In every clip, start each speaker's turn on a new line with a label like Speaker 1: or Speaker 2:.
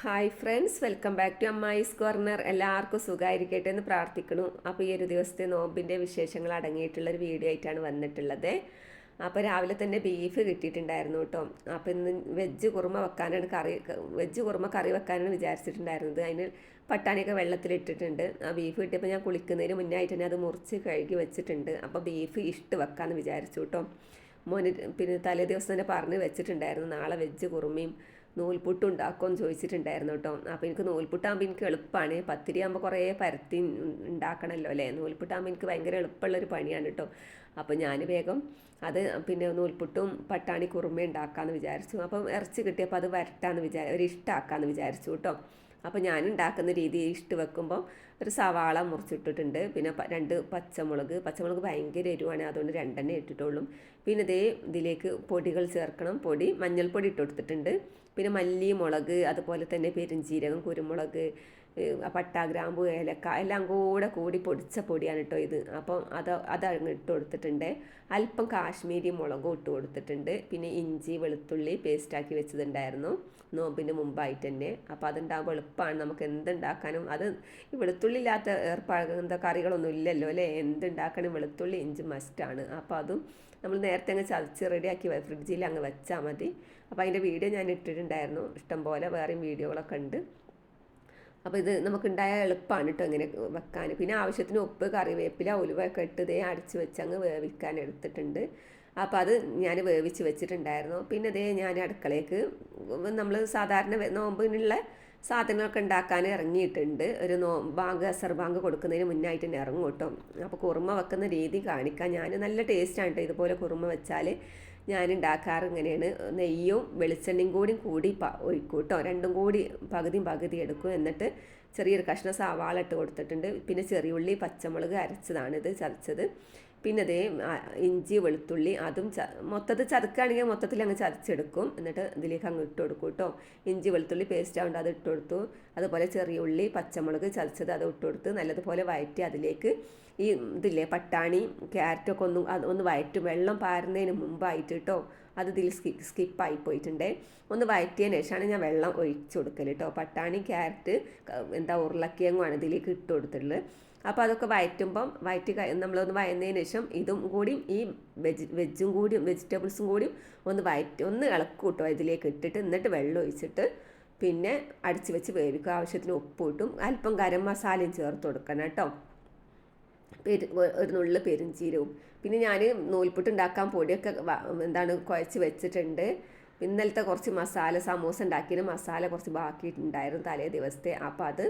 Speaker 1: Hi friends welcome back to Ammayi's corner എല്ലാവർക്കും സുഖമായിരിക്കട്ടെ എന്ന് പ്രാർത്ഥിക്കുന്നു. അപ്പോൾ ഈ ഒരു ദിവസത്തെ നോമ്പിന്റെ വിശേഷങ്ങൾ അടങ്ങിയിട്ടുള്ള ഒരു വീഡിയോ ആയിട്ടാണ് വന്നിട്ടുള്ളത്. അപ്പോൾ രാവിലെ തന്നെ ബീഫ് കിട്ടിയിട്ടുണ്ടായിരുന്നു കേട്ടോ. അപ്പോൾ ഇന്ന് വെജ് കുറുമ വെക്കാനാണ് കറി വെജ് കുറുമ കറി വെക്കാനാണ് വിചാരിച്ചിട്ടുണ്ടായിരുന്നത്. അതിന് പട്ടാണിയൊക്കെ വെള്ളത്തിലിട്ടിട്ടുണ്ട്. ആ ബീഫ് കിട്ടിയപ്പോൾ ഞാൻ കുളിക്കുന്നതിന് മുന്നേ ആയിട്ട് തന്നെ അത് മുറിച്ച് കഴുകി വെച്ചിട്ടുണ്ട്. അപ്പോൾ ബീഫ് ഇഷ്ട വെക്കാമെന്ന് വിചാരിച്ചു കേട്ടോ. മോന് പിന്നെ തലേ ദിവസം തന്നെ പറഞ്ഞ് വെച്ചിട്ടുണ്ടായിരുന്നു. നാളെ വെജ് കുറുമയും നൂൽപുട്ട് ഉണ്ടാക്കുമെന്ന് ചോദിച്ചിട്ടുണ്ടായിരുന്നു കേട്ടോ. അപ്പോൾ എനിക്ക് നൂൽപുട്ടാകുമ്പോൾ എനിക്ക് എളുപ്പമാണ്. പത്തിരി ആകുമ്പോൾ കുറേ പരത്തി ഉണ്ടാക്കണമല്ലോ അല്ലേ? നൂൽപുട്ടാകുമ്പോൾ എനിക്ക് ഭയങ്കര എളുപ്പമുള്ളൊരു പണിയാണ് കേട്ടോ. അപ്പോൾ ഞാൻ വേഗം അത് പിന്നെ നൂൽപുട്ടും പട്ടാണി കുറുമ ഉണ്ടാക്കാമെന്ന് വിചാരിച്ചു. അപ്പം ഇറച്ചി കിട്ടിയപ്പോൾ അത് വരട്ടാന്ന് വിചാരി ഒരു ഇഷ്ടമാക്കാമെന്ന് വിചാരിച്ചു കേട്ടോ. അപ്പോൾ ഞാൻ ഉണ്ടാക്കുന്ന രീതി ഇഷ്ട വെക്കുമ്പോൾ ഒരു സവാള മുറിച്ചിട്ടിട്ടുണ്ട്. പിന്നെ രണ്ട് പച്ചമുളക്. പച്ചമുളക് ഭയങ്കര എരിവാണ്. അതുകൊണ്ട് രണ്ടെണ്ണം ഇട്ടിട്ടുള്ളൂ. പിന്നെ ഇതേ ഇതിലേക്ക് പൊടികൾ ചേർക്കണം. പൊടി മഞ്ഞൾപ്പൊടി ഇട്ട് കൊടുത്തിട്ടുണ്ട്. പിന്നെ മല്ലി മുളക് അതുപോലെ തന്നെ പെരുംജീരകം കുരുമുളക് പട്ട ഗ്രാമ്പു ഏലക്ക എല്ലാം കൂടെ കൂടി പൊടിച്ച പൊടിയാണ് കേട്ടോ ഇത്. അപ്പം അത് അത് ഇട്ട് കൊടുത്തിട്ടുണ്ട്. അല്പം കാശ്മീരി മുളകും ഇട്ട് കൊടുത്തിട്ടുണ്ട്. പിന്നെ ഇഞ്ചി വെളുത്തുള്ളി പേസ്റ്റാക്കി വെച്ചതുണ്ടായിരുന്നു. നോമ്പിന് മുമ്പായിട്ട് തന്നെ. അപ്പോൾ അതുണ്ടാകുമ്പോൾ എളുപ്പമാണ് നമുക്ക് എന്തുണ്ടാക്കാനും അത് ഈ വെളുത്തുള്ളി ഇല്ലാത്ത ഏർപ്പാട് എന്താ കറികളൊന്നും ഇല്ലല്ലോ അല്ലേ? എന്തുണ്ടാക്കാനും വെളുത്തുള്ളി ഇഞ്ചി മസ്റ്റാണ് അപ്പോൾ അതും നമ്മൾ നേരത്തെ അങ്ങ് ചതച്ച് റെഡിയാക്കി ഫ്രിഡ്ജിൽ അങ്ങ് വെച്ചാൽ മതി. അപ്പോൾ അതിന്റെ വീഡിയോ ഞാൻ ഇട്ടിട്ടുണ്ടായിരുന്നു. ഇഷ്ടംപോലെ വേറെയും വീഡിയോകളൊക്കെ ഉണ്ട്. അപ്പോൾ ഇത് നമുക്കുണ്ടായ എളുപ്പമാണ് കേട്ടോ ഇങ്ങനെ വെക്കാൻ പിന്നെ ആവശ്യത്തിന് ഉപ്പ് കറിവേപ്പില ഉലുവയൊക്കെ ഇട്ട് ഇതേ അടിച്ച് വെച്ച് അങ്ങ് വേവിക്കാൻ എടുത്തിട്ടുണ്ട്. അപ്പോൾ അത് ഞാൻ വേവിച്ച് വെച്ചിട്ടുണ്ടായിരുന്നു. പിന്നെ ഇതേ ഞാൻ അടുക്കളയ്ക്ക് നമ്മൾ സാധാരണ നോമ്പിനുള്ള സാധനങ്ങളൊക്കെ ഉണ്ടാക്കാൻ ഇറങ്ങിയിട്ടുണ്ട്. ഒരു നോ ബാങ്ക് അസർ ബാങ്ക് കൊടുക്കുന്നതിന് മുന്നായിട്ട് തന്നെ ഇറങ്ങും കേട്ടോ അപ്പോൾ കുറുമ വെക്കുന്ന രീതി കാണിക്കാൻ ഞാൻ നല്ല ടേസ്റ്റാണ് കേട്ടോ ഇതുപോലെ കുറുമ വെച്ചാൽ ഞാൻ ഉണ്ടാക്കാറ് ഇങ്ങനെയാണ്. നെയ്യും വെളിച്ചെണ്ണയും കൂടി കൂടി ഒഴിക്കും കേട്ടോ രണ്ടും കൂടി പകുതിയും പകുതി എടുക്കും. എന്നിട്ട് ചെറിയൊരു കഷ്ണം സവാള ഇട്ട് കൊടുത്തിട്ടുണ്ട്. പിന്നെ ചെറിയുള്ളി പച്ചമുളക് അരച്ചതാണ് ഇത് ചതച്ചത്. പിന്നെ അതേ ഇഞ്ചി വെളുത്തുള്ളി അതും ച മൊത്തത്തിൽ ചതക്കുകയാണെങ്കിൽ മൊത്തത്തിൽ അങ്ങ് ചതച്ചെടുക്കും. എന്നിട്ട് ഇതിലേക്ക് അങ്ങ് ഇട്ട് കൊടുക്കും കേട്ടോ. ഇഞ്ചി വെളുത്തുള്ളി പേസ്റ്റ് ആവുമ്പോൾ അത് ഇട്ട് കൊടുത്തു. അതുപോലെ ചെറിയ ഉള്ളി പച്ചമുളക് ചതച്ചത് അത് ഇട്ട് കൊടുത്ത് നല്ലതുപോലെ വയറ്റി അതിലേക്ക് ഈ ഇതില്ലേ പട്ടാണി ക്യാരറ്റൊക്കെ ഒന്ന് ഒന്ന് വയറ്റും. വെള്ളം പാരുന്നതിന് മുമ്പായിട്ട് കേട്ടോ അത് ഇതിൽ സ്കിപ്പ് സ്കിപ്പായി പോയിട്ടുണ്ട്. ഒന്ന് വയറ്റിയതിന് ശേഷമാണ് ഞാൻ വെള്ളം ഒഴിച്ചു കൊടുക്കൽ കേട്ടോ പട്ടാണി ക്യാരറ്റ് എന്താ ഉരുളക്കിയങ്ങുമാണ് ഇതിലേക്ക് ഇട്ട് കൊടുത്തിട്ടുള്ളത്. അപ്പോൾ അതൊക്കെ വയറ്റുമ്പം വയറ്റി നമ്മളൊന്ന് വയന്നതിന് ശേഷം ഇതും കൂടിയും ഈ വെജ് വെജും കൂടിയും വെജിറ്റബിൾസും കൂടിയും ഒന്ന് വയറ്റി ഒന്ന് ഇളക്കും കേട്ടോ ഇതിലേക്ക് ഇട്ടിട്ട്. എന്നിട്ട് വെള്ളം ഒഴിച്ചിട്ട് പിന്നെ അടിച്ചു വെച്ച് വേവിക്കും ആവശ്യത്തിന് ഉപ്പ് ഇട്ടും. അല്പം ഗരം മസാലയും ചേർത്ത് കൊടുക്കണം കേട്ടോ പെരു ഒരു നുള്ളിൽ പെരുംജീരവും പിന്നെ ഞാൻ നൂൽപുട്ട് ഉണ്ടാക്കാൻ പൊടിയൊക്കെ എന്താണ് കുഴച്ച് വെച്ചിട്ടുണ്ട്. ഇന്നലത്തെ കുറച്ച് മസാല സമൂസ ഉണ്ടാക്കിയതിന് മസാല കുറച്ച് ബാക്കിയിട്ടുണ്ടായിരുന്നു തലേ ദിവസത്തെ. അപ്പോൾ അത്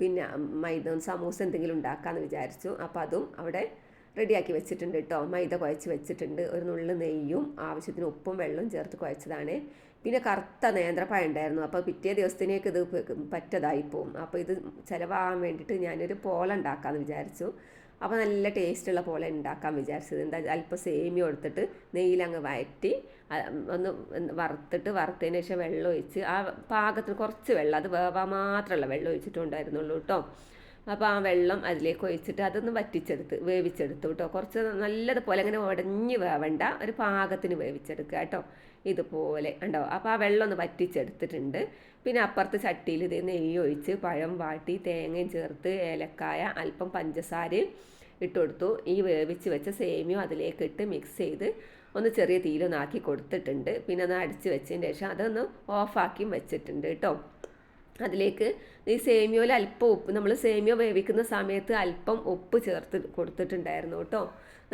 Speaker 1: പിന്നെ മൈദ സമൂസ എന്തെങ്കിലും ഉണ്ടാക്കാമെന്ന് വിചാരിച്ചു. അപ്പോൾ അതും അവിടെ റെഡിയാക്കി വെച്ചിട്ടുണ്ട് കേട്ടോ മൈദ കുഴച്ച് വെച്ചിട്ടുണ്ട്. ഒരു നുള്ളു നെയ്യും ആവശ്യത്തിന് ഉപ്പും വെള്ളവും ചേർത്ത് കുഴച്ചതാണ്. പിന്നെ കറുത്ത നേന്ത്രപ്പഴം ഉണ്ടായിരുന്നു. അപ്പോൾ പിറ്റേ ദിവസത്തിനേക്ക് ഇത് പറ്റതായി പോകും അപ്പോൾ ഇത് ചിലവാകാൻ വേണ്ടിയിട്ട് ഞാനൊരു പോള ഉണ്ടാക്കാമെന്ന് വിചാരിച്ചു. അപ്പോൾ നല്ല ടേസ്റ്റുള്ള പോലെ ഉണ്ടാക്കാൻ വിചാരിച്ചത്. എന്താ അല്പം സേമിയ എടുത്തിട്ട് നെയ്യിലങ്ങ് വയറ്റി ഒന്ന് വറുത്തിട്ട് വറുത്തതിന് ശേഷം വെള്ളം ഒഴിച്ച് ആ പാകത്തിന് കുറച്ച് വെള്ളം അത് വേവാൻ മാത്രമല്ല വെള്ളം ഒഴിച്ചിട്ടുണ്ടായിരുന്നുള്ളൂ കേട്ടോ അപ്പോൾ ആ വെള്ളം അതിലേക്ക് ഒഴിച്ചിട്ട് അതൊന്ന് വറ്റിച്ചെടുത്ത് വേവിച്ചെടുത്തു കേട്ടോ കുറച്ച് നല്ലതുപോലെ അങ്ങനെ ഉടഞ്ഞ് വേവണ്ട ഒരു പാകത്തിന് വേവിച്ചെടുക്കുക കേട്ടോ ഇതുപോലെ ഉണ്ടോ അപ്പോൾ ആ വെള്ളം ഒന്ന് വറ്റിച്ചെടുത്തിട്ടുണ്ട്. പിന്നെ അപ്പുറത്ത് ചട്ടിയിൽ ഇത് നെയ്യ് ഒഴിച്ച് പഴം വാട്ടി തേങ്ങയും ചേർത്ത് ഏലക്കായ അല്പം പഞ്ചസാരയും ഇട്ട് കൊടുത്തു. ഈ വേവിച്ച് വെച്ച സേമിയും അതിലേക്ക് ഇട്ട് മിക്സ് ചെയ്ത് ഒന്ന് ചെറിയ തീയിലൊന്നാക്കി കൊടുത്തിട്ടുണ്ട്. പിന്നെ അത് അടിച്ച് വെച്ചതിന് ശേഷം അതൊന്ന് ഓഫാക്കിയും വെച്ചിട്ടുണ്ട് കേട്ടോ അതിലേക്ക് ഈ സേമിയോയിൽ അല്പം ഉപ്പ് നമ്മൾ സേമിയോ വേവിക്കുന്ന സമയത്ത് അല്പം ഉപ്പ് ചേർത്ത് കൊടുത്തിട്ടുണ്ടായിരുന്നു കേട്ടോ.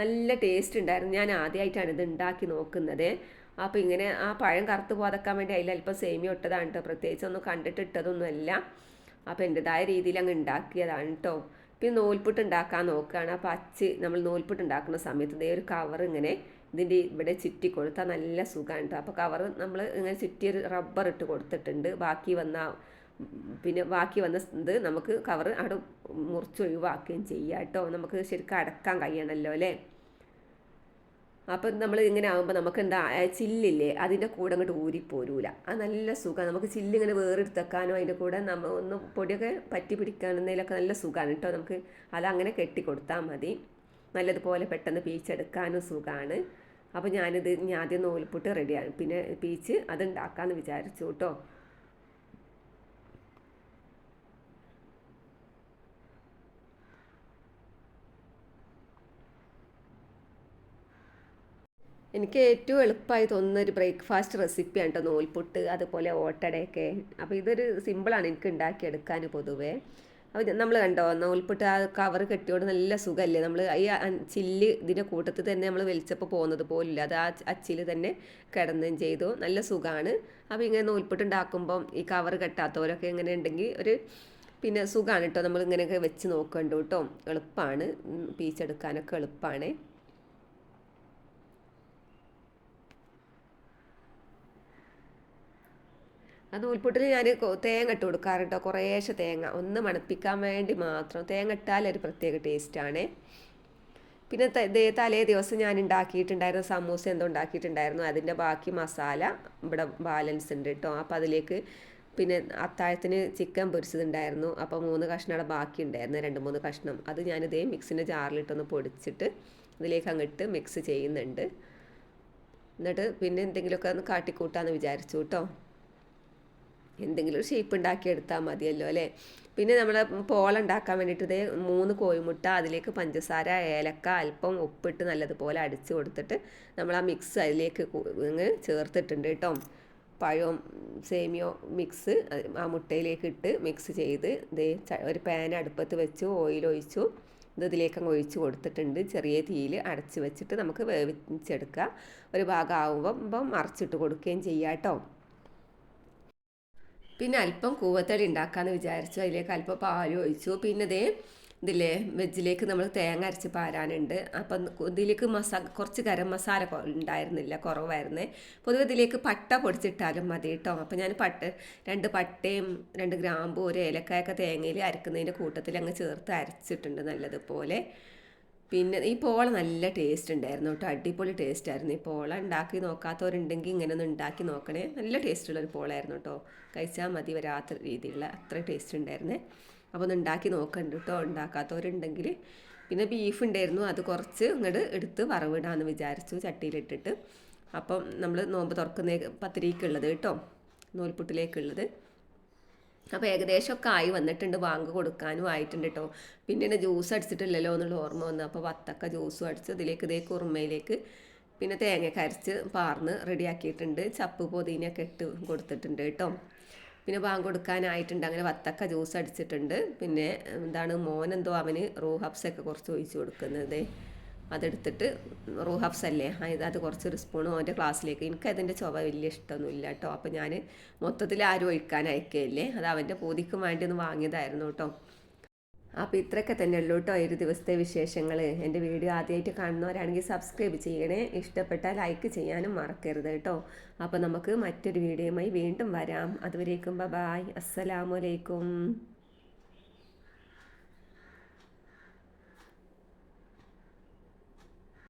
Speaker 1: നല്ല ടേസ്റ്റ് ഉണ്ടായിരുന്നു. ഞാൻ ആദ്യമായിട്ടാണ് ഇത് ഉണ്ടാക്കി നോക്കുന്നത്. അപ്പോൾ ഇങ്ങനെ ആ പഴം കറുത്ത് പോതക്കാൻ വേണ്ടി അതിൽ അല്പം സേമിയ ഇട്ടതാണ് കേട്ടോ. പ്രത്യേകിച്ച് ഒന്നും കണ്ടിട്ട് ഇട്ടതൊന്നുമല്ല അപ്പോൾ എന്റെതായ രീതിയിൽ അങ്ങ് ഉണ്ടാക്കിയതാണ് കേട്ടോ. പിന്നെ നൂൽപുട്ട് ഉണ്ടാക്കാൻ നോക്കുകയാണ്. അപ്പോൾ അച്ച് നമ്മൾ നൂൽപുട്ട് ഉണ്ടാക്കുന്ന സമയത്ത് ഇതേ ഒരു കവർ ഇങ്ങനെ ഇതിന്റെ ഇവിടെ ചുറ്റി കൊടുത്താൽ നല്ല സുഖമാണ് കേട്ടോ. അപ്പോൾ കവർ നമ്മൾ ഇങ്ങനെ ചുറ്റിയൊരു റബ്ബർ ഇട്ട് കൊടുത്തിട്ടുണ്ട്. ബാക്കി വന്ന പിന്നെ ബാക്കി വന്ന ഇത് നമുക്ക് കവർ അവിടെ മുറിച്ചൊഴിവാക്കുകയും ചെയ്യാം കേട്ടോ. നമുക്ക് ശരിക്കും അടക്കാൻ കഴിയണമല്ലോ അല്ലേ? അപ്പം നമ്മൾ ഇങ്ങനെ ആകുമ്പോൾ നമുക്ക് എന്താ ചില്ലില്ലേ അതിന്റെ കൂടെ അങ്ങോട്ട് ഊരിപ്പോരൂല. അത് നല്ല സുഖമാണ് നമുക്ക് ചില്ലിങ്ങനെ വേറെടുത്തേക്കാനോ അതിന്റെ കൂടെ നമ്മൾ ഒന്ന് പൊടിയൊക്കെ പറ്റി പിടിക്കാനെന്നതിലൊക്കെ നല്ല സുഖമാണ് കേട്ടോ. നമുക്ക് അതങ്ങനെ കെട്ടിക്കൊടുത്താൽ മതി. നല്ലതുപോലെ പെട്ടെന്ന് പീച്ചെടുക്കാനും സുഖമാണ് അപ്പോൾ ഞാനിത് ഞാൻ ആദ്യം നൂൽപുട്ട് റെഡിയാണ്. പിന്നെ പീച്ച് അത് ഉണ്ടാക്കാമെന്ന് വിചാരിച്ചു കേട്ടോ. എനിക്ക് ഏറ്റവും എളുപ്പമായി തോന്നുന്ന ഒരു ബ്രേക്ക്ഫാസ്റ്റ് റെസിപ്പിയാണ് കേട്ടോ നൂൽപുട്ട് അതുപോലെ ഓട്ടടയൊക്കെ. അപ്പോൾ ഇതൊരു സിമ്പിളാണ് എനിക്ക് ഉണ്ടാക്കിയെടുക്കാൻ പൊതുവേ. അപ്പോൾ നമ്മൾ കണ്ടോ നൂൽപുട്ട് ആ കവർ കെട്ടിയോണ്ട് നല്ല സുഖമല്ലേ നമ്മൾ ഈ ചില്ല് ഇതിന്റെ കൂട്ടത്തിൽ തന്നെ നമ്മൾ വലിച്ചപ്പോൾ പോകുന്നത് പോലില്ല അത് ആ അച്ചിൽ തന്നെ കിടന്നുകയും ചെയ്തു. നല്ല സുഖമാണ് അപ്പോൾ ഇങ്ങനെ നൂൽപുട്ട് ഉണ്ടാക്കുമ്പം ഈ കവർ കെട്ടാത്തവരൊക്കെ ഇങ്ങനെ ഉണ്ടെങ്കിൽ ഒരു പിന്നെ സുഖമാണ് കേട്ടോ നമ്മൾ ഇങ്ങനെയൊക്കെ വെച്ച് നോക്കണ്ടു കേട്ടോ എളുപ്പമാണ് പീച്ചെടുക്കാനൊക്കെ എളുപ്പമാണ് ആ നൂൽപുട്ടിൽ ഞാൻ തേങ്ങ ഇട്ട് കൊടുക്കാറുണ്ട് കുറേശ്ശെ തേങ്ങ. ഒന്ന് മണപ്പിക്കാൻ വേണ്ടി മാത്രം. തേങ്ങ ഇട്ടാൽ ഒരു പ്രത്യേക ടേസ്റ്റാണ് പിന്നെ തലേ ദിവസം ഞാൻ ഉണ്ടാക്കിയിട്ടുണ്ടായിരുന്ന സമൂസ എന്തോ ഉണ്ടാക്കിയിട്ടുണ്ടായിരുന്നു അതിന്റെ ബാക്കി മസാല ഇവിടെ ബാലൻസ് ഉണ്ട് കേട്ടോ അപ്പോൾ അതിലേക്ക് പിന്നെ അത്താഴത്തിന് ചിക്കൻ പൊരിച്ചതുണ്ടായിരുന്നു. അപ്പോൾ മൂന്ന് കഷ്ണം അവിടെ ബാക്കി ഉണ്ടായിരുന്നു രണ്ട് മൂന്ന് കഷ്ണം. അത് ഞാനിതേ മിക്സിന്റെ ജാറിലിട്ടൊന്ന് പൊടിച്ചിട്ട് ഇതിലേക്ക് അങ്ങിട്ട് മിക്സ് ചെയ്യുന്നുണ്ട്. എന്നിട്ട് പിന്നെ എന്തെങ്കിലുമൊക്കെ ഒന്ന് കാട്ടിക്കൂട്ടാന്ന് വിചാരിച്ചു കേട്ടോ എന്തെങ്കിലും ഒരു ഷേപ്പ് ഉണ്ടാക്കി എടുത്താൽ മതിയല്ലോ അല്ലേ? പിന്നെ നമ്മൾ പോളുണ്ടാക്കാൻ വേണ്ടിയിട്ട് ഇതേ മൂന്ന് കോഴിമുട്ട അതിലേക്ക് പഞ്ചസാര ഏലക്ക അല്പം ഉപ്പിട്ട് നല്ലതുപോലെ അടിച്ച് കൊടുത്തിട്ട് നമ്മൾ ആ മിക്സ് അതിലേക്ക് ചേർത്തിട്ടുണ്ട് കേട്ടോ പഴവും സേമിയോ മിക്സ് ആ മുട്ടയിലേക്ക് ഇട്ട് മിക്സ് ചെയ്ത് ദേ ഒരു പാൻ അടുപ്പത്ത് വെച്ചു ഓയിൽ ഒഴിച്ചു ഇത് ഇതിലേക്ക് അങ്ങ് ഒഴിച്ച് കൊടുത്തിട്ടുണ്ട്. ചെറിയ തീയിൽ അടച്ച് വെച്ചിട്ട് നമുക്ക് വേവിച്ചെടുക്കുക ഒരു ഭാഗം ആകുമ്പം മറിച്ചിട്ട് കൊടുക്കുകയും ചെയ്യാം കേട്ടോ പിന്നെ അല്പം കൂവത്തടി ഉണ്ടാക്കാമെന്ന് വിചാരിച്ചു. അതിലേക്ക് അല്പം പാലും ഒഴിച്ചു. പിന്നെ ഇതേ ഇതില്ലേ വെജിലേക്ക് നമ്മൾ തേങ്ങ അരച്ച് പാരാനുണ്ട്. അപ്പം ഇതിലേക്ക് മസാ കുറച്ച് ഗരം മസാല ഉണ്ടായിരുന്നില്ല കുറവായിരുന്നേ. പൊതുവെ ഇതിലേക്ക് പട്ട പൊടിച്ചിട്ടാലും മതി കേട്ടോ അപ്പം ഞാൻ പട്ട രണ്ട് പട്ടയും രണ്ട് ഗ്രാമ്പും ഒരു ഏലക്കായൊക്കെ തേങ്ങയിൽ അരക്കുന്നതിന്റെ കൂട്ടത്തിൽ അങ്ങ് ചേർത്ത് അരച്ചിട്ടുണ്ട് നല്ലതുപോലെ. പിന്നെ ഈ പോള നല്ല ടേസ്റ്റ് ഉണ്ടായിരുന്നു കേട്ടോ. അടിപൊളി ടേസ്റ്റ് ആയിരുന്നു. ഈ പോള ഉണ്ടാക്കി നോക്കാത്തവരുണ്ടെങ്കിൽ ഇങ്ങനെ ഒന്ന് ഉണ്ടാക്കി നോക്കണേ. നല്ല ടേസ്റ്റുള്ള ഒരു പോളായിരുന്നു കേട്ടോ. കഴിച്ചാൽ മതി വരാത്ത രീതിയിലുള്ള അത്ര ടേസ്റ്റ് ഉണ്ടായിരുന്നേ. അപ്പോൾ ഒന്ന് ഉണ്ടാക്കി നോക്കണ്ട കേട്ടോ. ഉണ്ടാക്കാത്തവരുണ്ടെങ്കിൽ പിന്നെ ബീഫ് ഉണ്ടായിരുന്നു. അത് കുറച്ച് ഇങ്ങോട്ട് എടുത്ത് വറവിടാമെന്ന് വിചാരിച്ചു ചട്ടിയിലിട്ടിട്ട്. അപ്പം നമ്മൾ നോമ്പ് തുറക്കുന്ന പത്തിരിക്കുള്ളത് കേട്ടോ. നൂൽപുട്ടിലേക്കുള്ളത്. അപ്പോൾ ഏകദേശമൊക്കെ ആയി വന്നിട്ടുണ്ട്. വാങ്ങ് കൊടുക്കാനും ആയിട്ടുണ്ട് കേട്ടോ പിന്നെ ജ്യൂസ് അടിച്ചിട്ടില്ലല്ലോ എന്നുള്ള ഓർമ്മ വന്നു. അപ്പോൾ വത്തക്ക ജ്യൂസും അടിച്ച് അതിലേക്ക് ഇതേ കുറുമയിലേക്ക് പിന്നെ തേങ്ങ കരച്ച് പാർന്ന് റെഡിയാക്കിയിട്ടുണ്ട് ചപ്പ് പൊതിനൊക്കെ ഇട്ട് കൊടുത്തിട്ടുണ്ട് കേട്ടോ പിന്നെ ബാങ്ക് കൊടുക്കാനായിട്ടുണ്ട്. അങ്ങനെ വത്തക്ക ജ്യൂസ് അടിച്ചിട്ടുണ്ട്. പിന്നെ എന്താണ് മോനെന്തോ അവന് റൂഹബ്സൊക്കെ കുറച്ച് ഒഴിച്ച് കൊടുക്കുന്നത്. അതെടുത്തിട്ട് റൂഹാഫ്സ് അല്ലേ ഇത് അത് കുറച്ചൊരു സ്പൂൺ ഓന്റെ ക്ലാസ്സിലേക്ക്. എനിക്ക് അതിന്റെ ചൊവ വലിയ ഇഷ്ടമൊന്നുമില്ല കേട്ടോ. അപ്പോൾ ഞാൻ മൊത്തത്തിൽ ആരും ഒഴിക്കാൻ അയക്കുകയല്ലേ? അത് അവന്റെ പൂതിക്കും വേണ്ടി ഒന്ന് വാങ്ങിയതായിരുന്നു കേട്ടോ. അപ്പോൾ ഇത്രയൊക്കെ തന്നെ ഉള്ളൂ കേട്ടോ ഒരു ദിവസത്തെ വിശേഷങ്ങൾ എന്റെ വീഡിയോ ആദ്യമായിട്ട് കാണുന്നവരാണെങ്കിൽ സബ്സ്ക്രൈബ് ചെയ്യണേ. ഇഷ്ടപ്പെട്ടാൽ ലൈക്ക് ചെയ്യാനും മറക്കരുത് കേട്ടോ. അപ്പോൾ നമുക്ക് മറ്റൊരു വീഡിയോയുമായി വീണ്ടും വരാം. അതുവരേക്കും ബൈ അസ്സലാമലൈക്കും